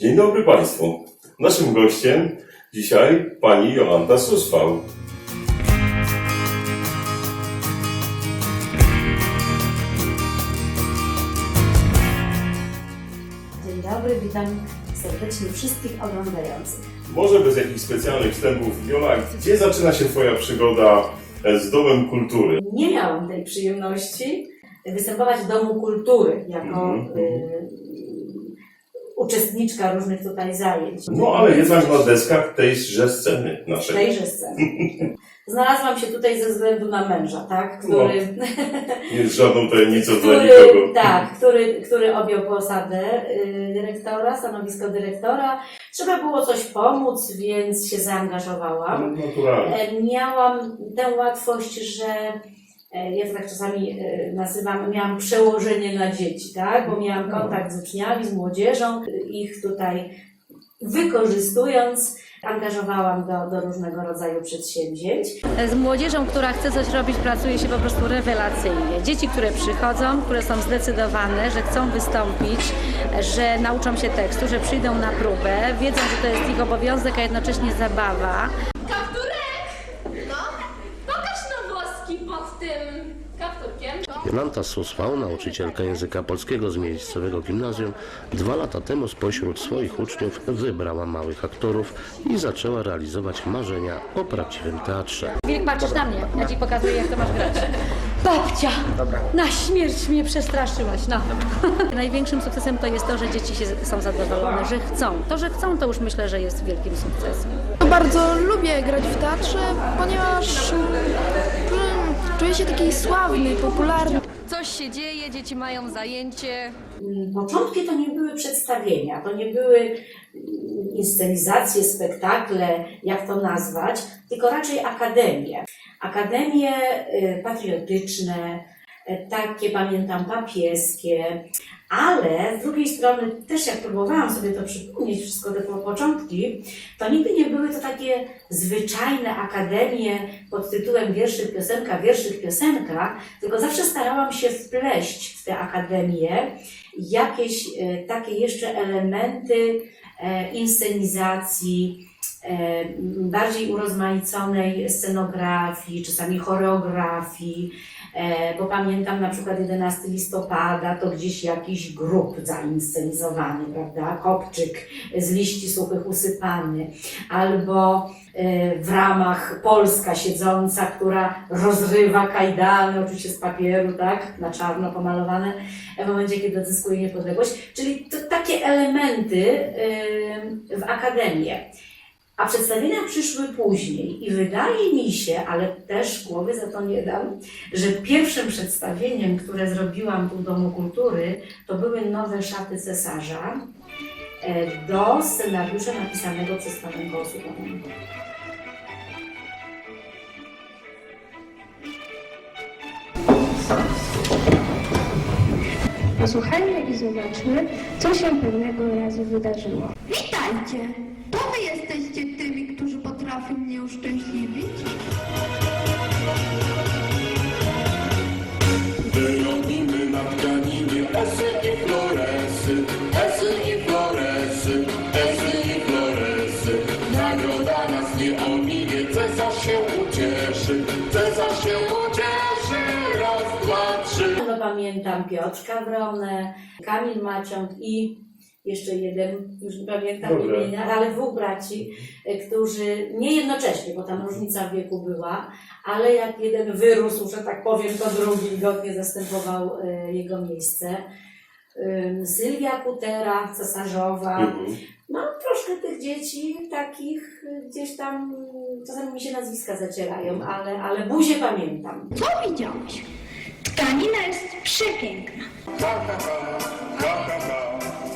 Dzień dobry Państwu. Naszym gościem dzisiaj pani Jolanta Suswał. Dzień dobry, witam serdecznie wszystkich oglądających. Może bez jakichś specjalnych wstępów, Jola, gdzie zaczyna się Twoja przygoda z Domem Kultury? Nie miałam tej przyjemności występować w Domu Kultury jako Mhm. y, uczestniczka różnych tutaj zajęć. No ale jednak na deskach tejże sceny naszej. Tejże sceny. Znalazłam się tutaj ze względu na męża, tak? No, Który, Nie jest żadną tajemnicą dla nikogo. tak, który, który objął posadę y, dyrektora, stanowisko dyrektora. Trzeba było coś pomóc, więc się zaangażowałam. No, Naturalnie. E, Miałam tę łatwość, że ja to tak czasami e, nazywam, miałam przełożenie na dzieci, tak? Bo miałam kontakt z uczniami, z młodzieżą, ich tutaj wykorzystując, angażowałam do, do różnego rodzaju przedsięwzięć. Z młodzieżą, która chce coś robić, pracuje się po prostu rewelacyjnie. Dzieci, które przychodzą, które są zdecydowane, że chcą wystąpić, że nauczą się tekstu, że przyjdą na próbę, wiedzą, że to jest ich obowiązek, a jednocześnie zabawa. Kapturek! No, pokaż no włoski pod tym kapturkiem. Jolanta Suswał, nauczycielka języka polskiego z miejscowego gimnazjum, dwa lata temu spośród swoich uczniów wybrała małych aktorów i zaczęła realizować marzenia o prawdziwym teatrze. Wilk, patrzysz na mnie, ja ci pokazuję, jak to masz grać. Babcia! Na śmierć mnie przestraszyłaś, no. Największym sukcesem to jest to, że dzieci się są zadowolone, że chcą. To, że chcą, to już myślę, że jest wielkim sukcesem. Bardzo lubię grać w teatrze, ponieważ czuję się taki sławny, popularny. Coś się dzieje, dzieci mają zajęcie, Mm, Początki to nie były przedstawienia, to nie były mm, inscenizacje, spektakle, jak to nazwać, tylko raczej akademie. Akademie y, patriotyczne, y, takie pamiętam papieskie, ale z drugiej strony też jak próbowałam sobie to przypomnieć, wszystko te po- początki, to nigdy nie były to takie zwyczajne akademie pod tytułem wierszyk, piosenka, wierszyk, piosenka, tylko zawsze starałam się wpleść w tę akademię jakieś e, takie jeszcze elementy e, inscenizacji, e, bardziej urozmaiconej scenografii, czasami choreografii, bo pamiętam na przykład 11 listopada to gdzieś jakiś grób zainscenizowany, prawda? Kopczyk z liści suchych usypany, albo e, w ramach Polska siedząca, która rozrywa kajdany, oczywiście z papieru, tak, na czarno pomalowane, w momencie, kiedy odzyskuje niepodległość. Czyli to takie elementy w akademię. A przedstawienia przyszły później i wydaje mi się, ale też głowy za to nie dam, że pierwszym przedstawieniem, które zrobiłam tu w Domu Kultury, to były nowe szaty cesarza e, do scenariusza napisanego przez Panią Osupową. Posłuchajmy i zobaczmy, co się pewnego razu wydarzyło. Witajcie! Nagroda nas nie ominie, Cezar się ucieszy, Cezar się ucieszy, raz, dwa, trzy. No pamiętam Piotrka Wronę, Kamil Maciąg i jeszcze jeden, już nie pamiętam Dobra. imienia, ale dwóch braci, e, którzy nie jednocześnie, bo tam różnica w wieku była, ale jak jeden wyrósł, że tak powiem, to drugi godnie zastępował e, jego miejsce. Sylwia Kutera, cesarzowa. Mhm. Troszkę tych dzieci takich y, gdzieś tam, y, czasami mi się nazwiska zacierają, ale, ale buzię pamiętam. Co widziałeś? Tkanina jest przepiękna. Ha, ha,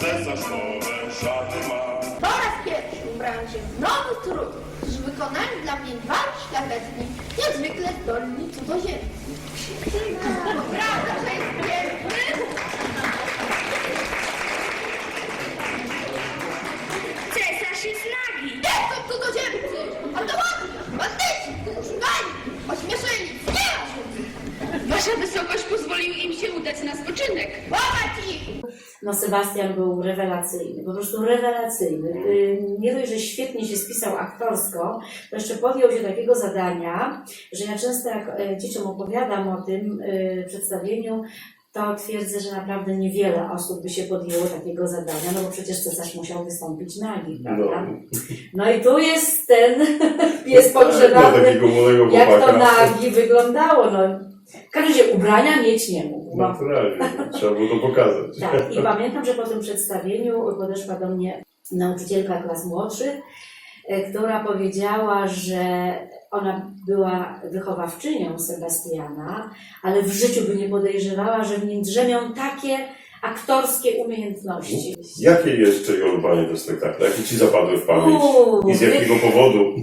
Cezarz nowe szaty ma. Po raz pierwszy ubrałam się w nowy strój, którzy wykonali dla mnie dwa szlachetni, niezwykle zdolni cudzoziemcy. Prawda, że jest piękny? No Sebastian był rewelacyjny, po prostu rewelacyjny. Y, Nie dość, że świetnie się spisał aktorsko, to jeszcze podjął się takiego zadania, że ja często jak e, dzieciom opowiadam o tym y, przedstawieniu, to twierdzę, że naprawdę niewiele osób by się podjęło takiego zadania, no bo przecież cesarz musiał wystąpić nagi, No, prawda? No i tu jest ten pies pogrzebany, jak to nagi wyglądało, no. W każdym razie ubrania mieć nie mógł. No. Naturalnie, trzeba było to pokazać. Tak, i pamiętam, że po tym przedstawieniu podeszła do mnie nauczycielka klas młodszych, e, która powiedziała, że ona była wychowawczynią Sebastiana, ale w życiu by nie podejrzewała, że w nim drzemią takie aktorskie umiejętności. Jakie jeszcze, Jolu, Panie, te spektakle? Jakie Ci zapadły w pamięć? Uuu, I z tych, jakiego powodu?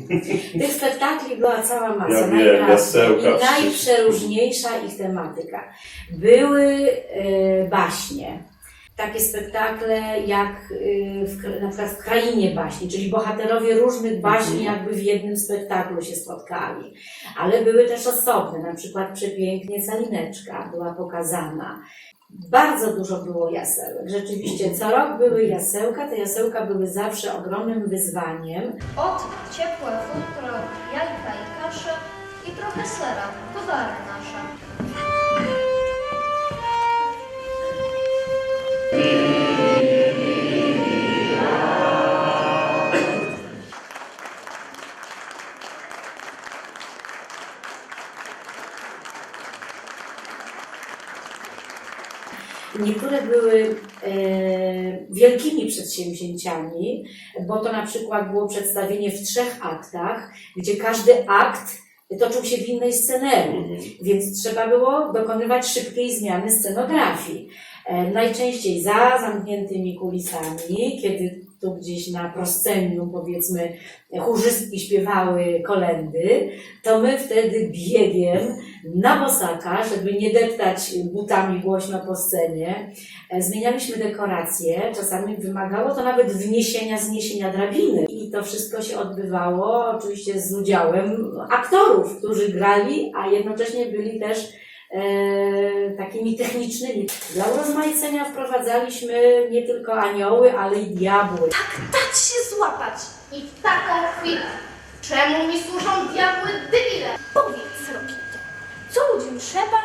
tych spektakli była cała masa. Ja wiem, naprawdę. jasełka, I najprzeróżniejsza ich tematyka. Były e, baśnie. Takie spektakle jak e, w, na przykład w Krainie Baśni, czyli bohaterowie różnych baśni Mhm. jakby w jednym spektaklu się spotkali. Ale były też osobne, na przykład przepięknie Salineczka była pokazana. Bardzo dużo było jasełek. Rzeczywiście, co rok były jasełka. Te jasełka były zawsze ogromnym wyzwaniem. Od ciepłe futro, jajka i kasze i trochę sera. To dary nasze. Niektóre były e, wielkimi przedsięwzięciami, bo to na przykład było przedstawienie w trzech aktach, gdzie każdy akt toczył się w innej scenerii, Mhm. więc trzeba było dokonywać szybkiej zmiany scenografii. E, najczęściej za zamkniętymi kulisami, kiedy tu gdzieś na proscenium, powiedzmy, chórzystki śpiewały kolendy, to my wtedy biegiem na bosaka, żeby nie deptać butami głośno po scenie, e, zmienialiśmy dekoracje. Czasami wymagało to nawet wniesienia, zniesienia drabiny. I to wszystko się odbywało oczywiście z udziałem aktorów, którzy grali, a jednocześnie byli też takimi technicznymi. Dla urozmaicenia wprowadzaliśmy nie tylko anioły, ale i diabły. Dać się złapać. I w taką chwilę. Czemu mi służą diabły debile? Powiedz, Rokito, co ludziom trzeba,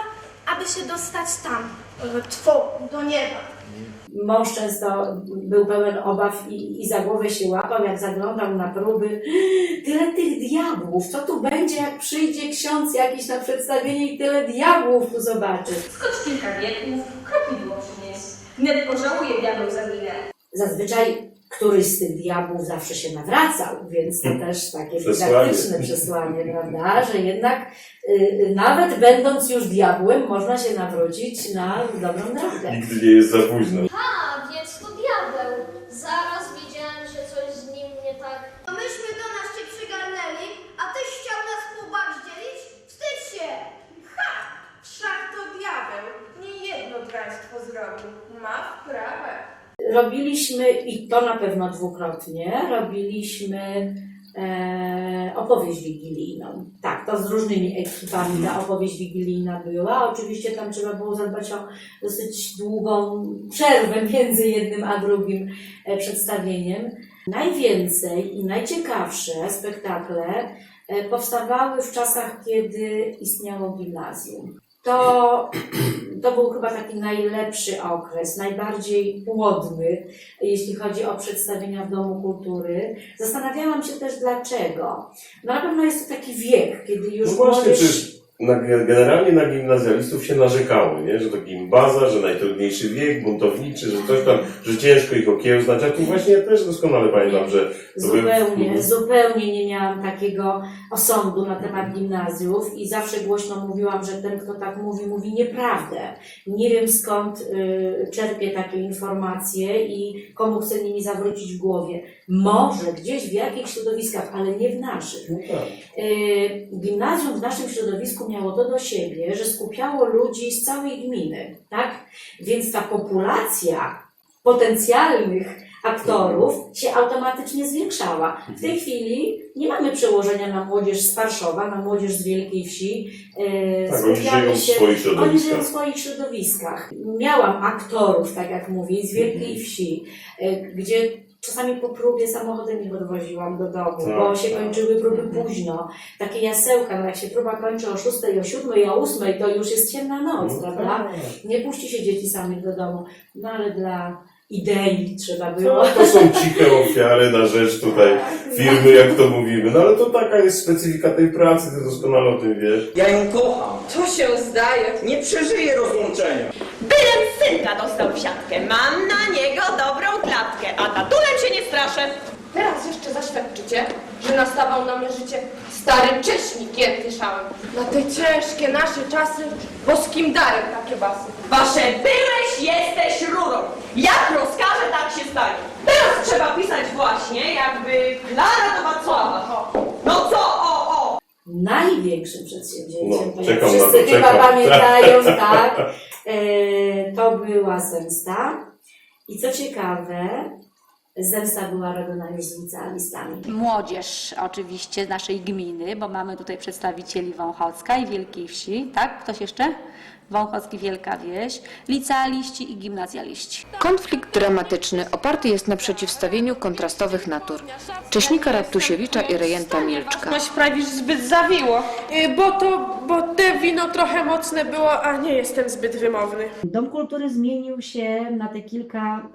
aby się dostać tam, w twu, do nieba? Mąż często był pełen obaw i, i za głowę się łapał, jak zaglądał na próby. Tyle tych diabłów, co tu będzie, jak przyjdzie ksiądz jakiś na przedstawienie i tyle diabłów tu zobaczy. Skocz kilka wieków, kropidło przynieś. Wnet pożałuje diabeł za winę. Zazwyczaj któryś z tych diabłów zawsze się nawracał, więc to też takie dydaktyczne przesłanie, prawda? Że jednak y, y, nawet będąc już diabłem, można się nawrócić na dobrą drogę. Nigdy nie jest za późno. A, więc to diabeł. Zaraz widziałem, że coś z nim nie tak. A myśmy do nas cię przygarnęli, a tyś chciał nas pobagździelić? Wstydź się! Ha! Wszak to diabeł. Nie jedno draństwo zrobił. Ma wprawę. Robiliśmy, i to na pewno dwukrotnie, robiliśmy e, opowieść wigilijną. Tak, to z różnymi ekipami ta opowieść wigilijna była. Oczywiście tam trzeba było zadbać o dosyć długą przerwę między jednym a drugim e, przedstawieniem. Najwięcej i najciekawsze spektakle e, powstawały w czasach, kiedy istniało gimnazjum. To, to był chyba taki najlepszy okres, najbardziej płodny, jeśli chodzi o przedstawienia w Domu Kultury. Zastanawiałam się też dlaczego. No na pewno jest to taki wiek, kiedy już No właśnie. Na, generalnie na gimnazjalistów się narzekało, nie? że to gimbaza, że najtrudniejszy wiek, buntowniczy, że coś tam, że ciężko ich okiełznać, a tu właśnie ja też doskonale pamiętam, że Zupełnie, zupełnie nie miałam takiego osądu na temat gimnazjów i zawsze głośno mówiłam, że ten, kto tak mówi, mówi nieprawdę. Nie wiem skąd y, czerpie takie informacje i komu chce nimi zawrócić w głowie. Może gdzieś w jakichś środowiskach, ale nie w naszych. No tak. Y, Gimnazjum w naszym środowisku miało to do siebie, że skupiało ludzi z całej gminy, tak? Więc ta populacja potencjalnych aktorów się automatycznie zwiększała. W tej chwili nie mamy przełożenia na młodzież z Warszawa, na młodzież z Wielkiej Wsi. E, Tak, oni skupiamy żyją w się- swoich Oni żyją środowiskach. w swoich środowiskach. Miałam aktorów, tak jak mówię, z Wielkiej Wsi, e, gdzie czasami po próbie samochodem ich odwoziłam do domu, Tak, bo się tak. kończyły próby późno. Takie jasełka, no jak się próba kończy o 6, o 7, o 8, to już jest ciemna noc, No prawda? tak. Nie puści się dzieci samych do domu. No ale dla idei trzeba było. No, to są ciche ofiary na rzecz tutaj firmy, jak to mówimy. No ale to taka jest specyfika tej pracy, ty doskonale o tym wiesz. Ja ją kocham. To się zdaje. Nie przeżyję rozłączenia. Bylem synka dostał w siatkę. Mam na niego dobrą Teraz jeszcze zaświadczycie, że nastawał na mnie życie stary cześnik gięty szałem. Na te ciężkie nasze czasy boskim darem takie basy. Wasze byłeś, jesteś rurą. Jak rozkaże, tak się stanie. Teraz trzeba pisać właśnie, jakby Klara do Wacława. No co, o, o! Największym przedsięwzięciem, No, czekam na wszyscy chyba czekam. pamiętają, tak, e, to była zemsta. I co ciekawe, zemsta była robiona już z licealistami. Młodzież oczywiście z naszej gminy, bo mamy tutaj przedstawicieli Wąchocka i Wielkiej Wsi, tak? Ktoś jeszcze? Wąchocki, Wielka Wieś, licealiści i gimnazjaliści. Konflikt dramatyczny oparty jest na przeciwstawieniu kontrastowych natur. Cześnika Raptusiewicza i rejenta Milczka. Coś prawisz zbyt zawiło. Y, Bo to, bo te wino trochę mocne było, a nie jestem zbyt wymowny. Dom Kultury zmienił się na te kilka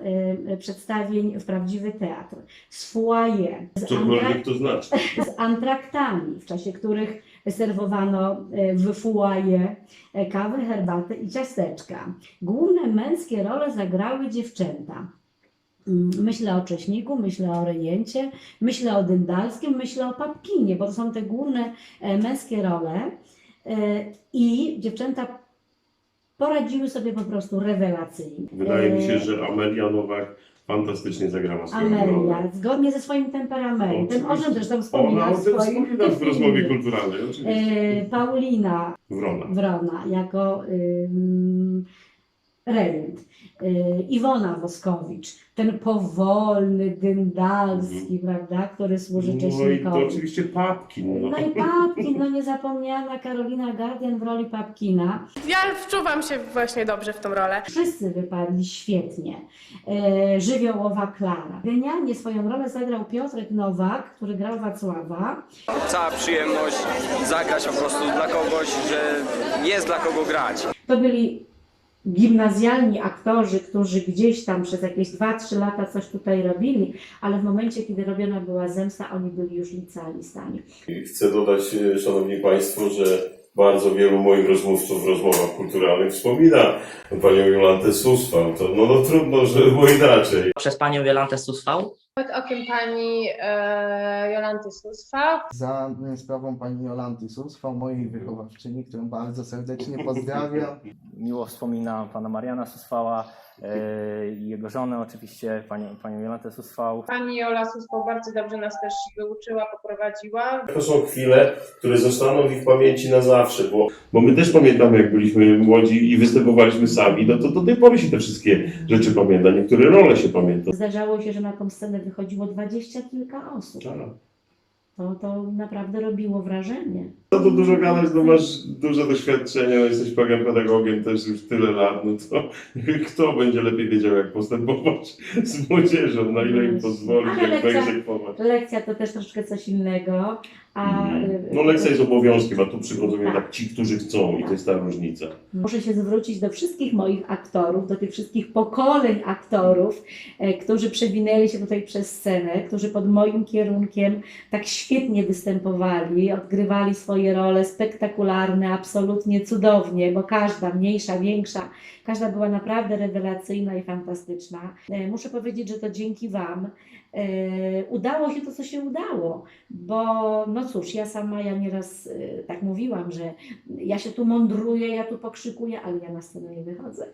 e, przedstawień w prawdziwy teatr. Z foyer, z, Cokolwiek to znaczy. z antraktami, w czasie których serwowano e, w foyer e, kawę, herbatę i ciasteczka. Główne męskie role zagrały dziewczęta. Mm, Myślę o Cześniku, myślę o Rejencie, myślę o Dyndalskim, myślę o Papkinie, bo to są te główne e, męskie role. E, I dziewczęta poradziły sobie po prostu rewelacyjnie. Wydaje mi się, że Amelia Nowak fantastycznie zagrała swoją rolę. Amelia, zgodnie ze swoim temperamentem, o czym zresztą Ona wspomina o w tym swoim wspomina w rozmowie filmie. kulturalnej, oczywiście. E, Paulina Wrona. Wrona jako ym, rejent. Y, Iwona Woskowicz, ten powolny, dyndalski, prawda, który służy No i to Cześnikowi. oczywiście Papkin. No. No i Papkin, no niezapomniana Karolina Gardian w roli Papkina. Ja wczuwam się właśnie dobrze w tą rolę. Wszyscy wypadli świetnie. E, żywiołowa Klara. Genialnie swoją rolę zagrał Piotrek Nowak, który grał Wacława. Cała przyjemność zagrać po prostu dla kogoś, że jest dla kogo grać. To byli gimnazjalni aktorzy, którzy gdzieś tam przez jakieś 2-3 lata coś tutaj robili, ale w momencie, kiedy robiona była zemsta, oni byli już licealistami. I Chcę dodać, e, Szanowni Państwo, że bardzo wielu moich rozmówców w rozmowach kulturalnych wspomina panią Jolantę Suswał. To no, no trudno, że było inaczej. Przez panią Jolantę Suswał? Pod okiem pani e, Jolanty Susfa. Za e, sprawą pani Jolanty Suswał, mojej wychowawczyni, którą bardzo serdecznie pozdrawiam. Miło wspomina pana Mariana Suswała e, i jego żonę oczywiście, panią, panią Jolantę Suswał. Pani Jola Susfa bardzo dobrze nas też wyuczyła, poprowadziła. To są chwile, które zostaną w ich pamięci na zawsze, bo, bo my też pamiętamy, jak byliśmy młodzi i występowaliśmy sami, no to do tej pory się te wszystkie rzeczy pamięta, niektóre role się pamięta. Zdarzało się, że na tą scenę wychodziło dwadzieścia kilka osób. Tak. To, to naprawdę robiło wrażenie. No to dużo gadać, no masz duże doświadczenie, no jesteś pedagogiem też już tyle lat, no to kto będzie lepiej wiedział, jak postępować z młodzieżą, na ile im pozwolić, jak lekcja- wyegzekwować. Lekcja to też troszkę coś innego, a y, No lekcja jest obowiązkiem, a tu przychodzą Tak. jednak ci, którzy chcą i to jest ta różnica. Muszę się zwrócić do wszystkich moich aktorów, do tych wszystkich pokoleń aktorów, e, którzy przewinęli się tutaj przez scenę, którzy pod moim kierunkiem tak świetnie występowali, odgrywali swoje role spektakularne, absolutnie cudownie, bo każda, mniejsza, większa, każda była naprawdę rewelacyjna i fantastyczna. E, Muszę powiedzieć, że to dzięki Wam e, udało się to, co się udało, bo no cóż, ja sama, ja nieraz e, tak mówiłam, że ja się tu mądruję, ja tu pokrzykuję, ale ja na scenę nie wychodzę.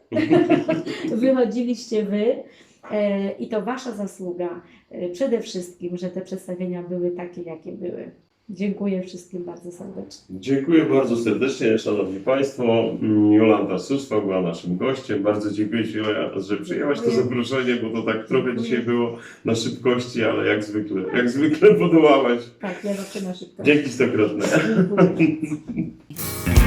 Wychodziliście Wy e, i to Wasza zasługa e, przede wszystkim, że te przedstawienia były takie, jakie były. Dziękuję wszystkim bardzo serdecznie. Dziękuję bardzo serdecznie, Szanowni Państwo. Jolanta Suswa była naszym gościem. Bardzo dziękuję Ci, że przyjęłaś to zaproszenie, bo to tak trochę dzisiaj było na szybkości, ale jak zwykle, jak zwykle podołałaś. Tak, ja zawsze na szybko. Dzięki stokrotne. Dziękuję.